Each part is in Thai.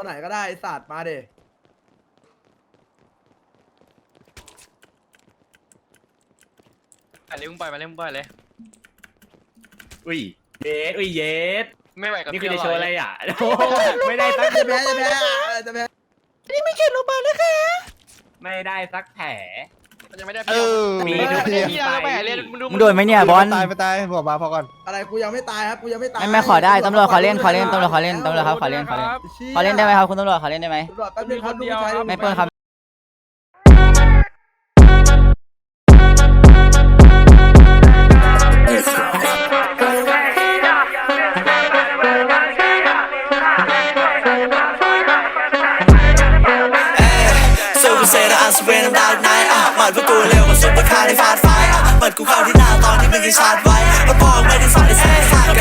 ตัวไหนก็ได้ไอ้สัตว์มาเดไปเลยมึงไปมาเลยมึงไปเลย อุ้ยเยสอุ้ยเยสไม่ไหวกับนี่คือเที่จะยวโชว์อะไรเลยอะโอ้โหไม่ได้สักจะแพ้จะแพ้จะแพ้ไม่ได้สักแผลมันยังไม่ได้เอเที่ยวอ มีมันยังไม่ได้เที่ยวไปแล้วไปเล่นมึงดูมึงโดนไหมเนี่ยบอลตายไปตายบอกมาพอก่อนอะไรกูยังไม่ตายครับกูยังไม่ตายไม่ไม่ขอได้ตำรวจขอเล่นขอเล่นตำรวจขอเล่นตำรวจครับขอเล่นขอเล่นขอเล่นได้ไหมครับคุณตำรวจขอเล่นได้ไหมตำรวจแป๊บนึงครับลูกผู้ชายไม่เปิ้ลครับสู้กูเซนอัสเวนดาร์กไนท์อะหมั ดพวกกูเร็วกว่าซุปเปอร์คาร์ในฟาดไฟอะหมัดกูเข้าที่หน้าตอนที่มึงยังชาร์จไว้เพราะพ่อไม่ได้สอนให้แซ่ซ่า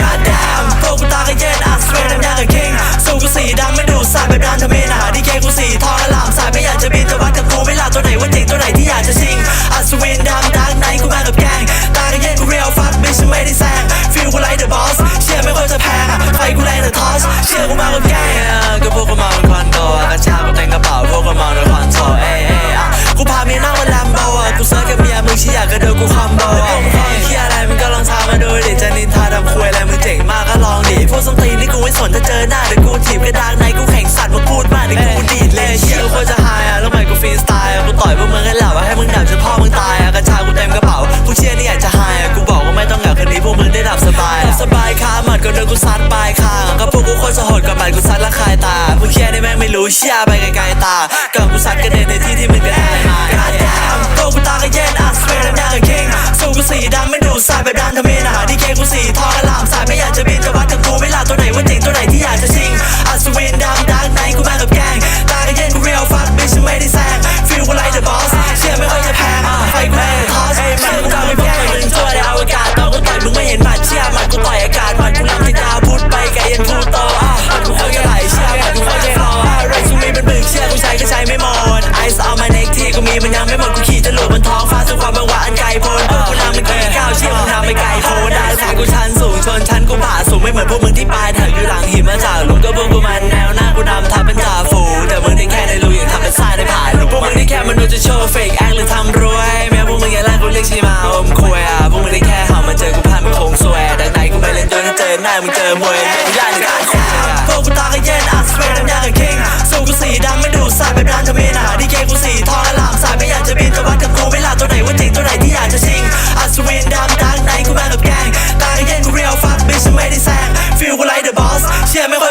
มึงให้หลับอะให้มึงดับจนพ่อมึงตายอะกระชากกูเต็มกระเป๋าผู้เชี่ยนี่อยากจะหายอะกูบอกว่าไม่ต้องเหงาคืนนี้พวกมึงได้หลับสบายสบายคาหมัดก็โดนกูซัดปลายคางก็พวกกูโคตรสะหดกับหมัดกูซัดละคายตาผู้เชี่ยนี่แม่งไม่รู้เชี่ยไปไกลๆตากับกูซัดกระเด็นในที่ที่มึงกระเด็นมาพวกูตาก็เย็นอัสเวรน้ำยากับคิงสู้กูสีดำไม่ดูสายแบบดันทมินหา กูมีมันยังไม่หมดกูขี่จรวดบนท้องฟ้าสู่ความเมื่อวานอันไกลโพ้นพวกกูนำมันกี่ก้าวเชี่ยวมึงนำไปไกลโพ้นได้แค่กูชันสูงชนชั้นกูผ่าสูงไม่เหมือนพวกมึงที่ปลายถังอยู่หลังหิมะจากลุมก็พวกกูมันแนวหน้ากูนำทับเป็นจ่าฝูงแต่มึงได้แค่ในรูอย่างทำเป็นทรายได้ผ่านพวกมึงได้แค่มนุษย์จะโชว์เฟกแอคหรือทำรวยแม้พวกมึงอย่าไล่กูเรียกชีมาอมคุยอะพวกมึงได้แค่หามาเจอกูพามันคงสวยดังไหนกูไม่เล่นตัวถ้าเจอหน้ามึงเจอมวยกูย่านในการคุ บอ